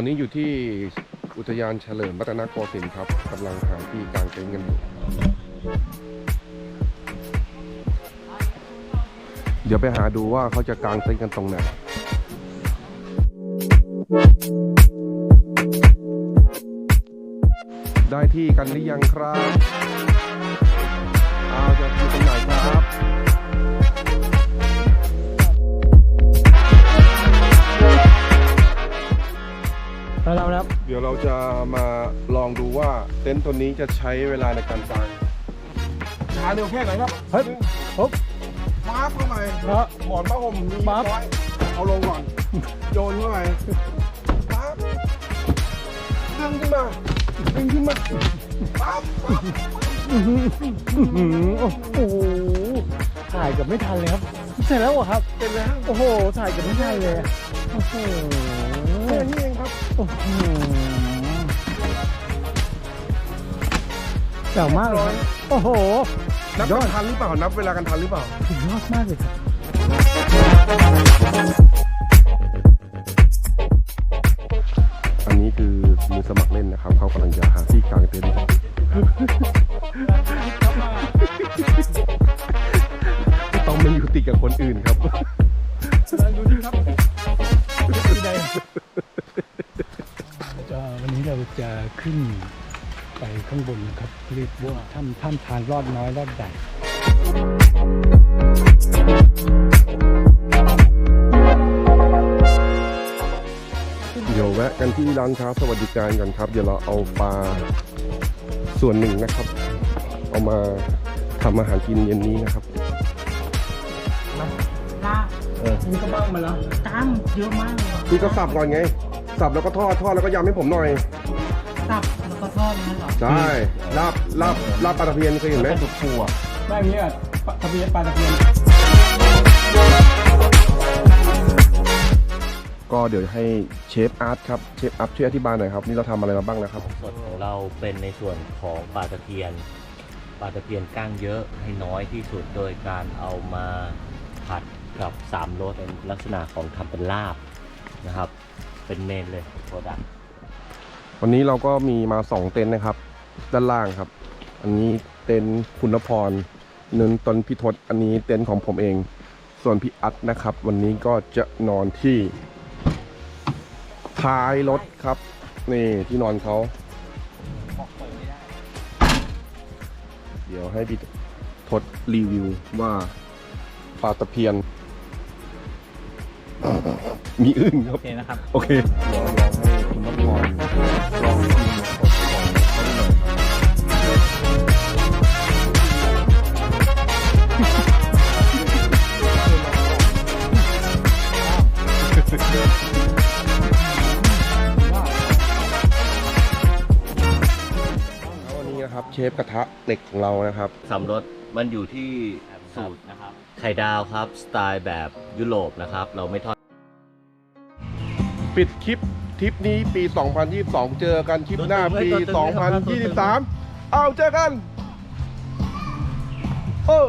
อนนี้อยู่ที่อุทยานเฉลิมรัตนโกสินทร์ครับกำลังหาที่กางเต็นท์กันอยู่เดี๋ยวไปหาดูว่าเขาจะกางเต็นท์กันตรงไหนได้ที่กันหรือยังครับ เอาจะอยู่ตรงไหนครับ แล้วเราแล้วเดี๋ยวเราจะมาลองดูว่าเต็นท์ตัวนี้จะใช้เวลาในการกางช้าเร็วแค่ไหนครับเฮ้ยปุ๊บฟ้าเข้าไปเนาะถอนผ้าห่มมีปั๊บน้อยเอาลงก่อน โยนเข้าไปปั๊บดึงขึ้นมาดึงขึ้นมาปั๊บปั๊บอื้อหืออื้อหือโอ้โหถ่ายเกับไม่ทันเลยครับเสร็จแล้วเหรอครับเป็นแล้วโอ้โหถ่ายเกับไม่ทันเลยโอ้โห โอ้โหเจ๋งมากเลยครับโอ้โห นับกันทันหรือเปล่า นับเวลากันทันหรือเปล่า สุดยอดมากเลยครับอันนี้คือมือสมัครเล่นนะครับ เขากำลังจะหาที่กางเต็นท์ต้องไม่อยู่ติดกับคนอื่นครับ จะขึ้นไปข้างบนนะครับเรียกว่าถ้ำถ้ำทางรอดน้อยรอดใหญ่เดี๋ยวแวะกันที่ร้านค้าสวัสดิการกันครับ เดี๋ยวเราเอาปลาส่วนหนึ่งนะครับ เอามาทำอาหารกินเย็นนี้นะครับลากเออมีกระบ้างมาแล้วกล้ามเยอะมากเลยอะพี่ก็สับก่อนไง สับแล้วก็ทอดทอดแล้วก็ยำให้ผมหน่อยสับแล้วก็ทอดนั่นเหรอ ใช่ลาบลาบลาบปลาตะเพียนเคยเห็นไหม ถูกปูอะได้อย่างเงี้ยปลาตะเพียนปลาตะเพียนก็เดี๋ยวให้เชฟอาร์ตครับเชฟอาร์ตช่วยอธิบายหน่อยครับนี่เราทำอะไรมาบ้างแล้วครับสดของเราเป็นในส่วนของปลาตะเพียนปลาตะเพียนก้างเยอะให้น้อยที่สุดโดยการเอามาผัดกับสามรสเป็นลักษณะของทำเป็นลาบนะครับ เป็นเมนเลยโปรดักวันนี้เราก็มีมาสองเต็นท์นะครับ ด้านล่างครับ อันนี้เต็นท์คุณพรนนตนพิทศอันนี้เต็นท์ของผมเอง ส่วนพี่อัดนะครับ วันนี้ก็จะนอนที่ท้ายรถครับ นี่ที่นอนเขาเดี๋ยวให้พี่ทศรีวิวว่าปลาตะเพียน มีอึ้งครัโอบ เคนะครับ โอเคลองลองให้คุณนพรลองชิมของเขาดูหน่อยแล้ววันนี้นะครับเชฟกระทะเหล็กของเรานะครับสามรสมันอยู่ที่ สูตรนะครับ ไข่ดาวครับ สไตล์แบบยุโรปนะครับ เราไม่ทอดปิดคลิปทริปนี้ปี 2022 เจอกันคลิปหน้าปี 2023 เอาเจอกัน โอ้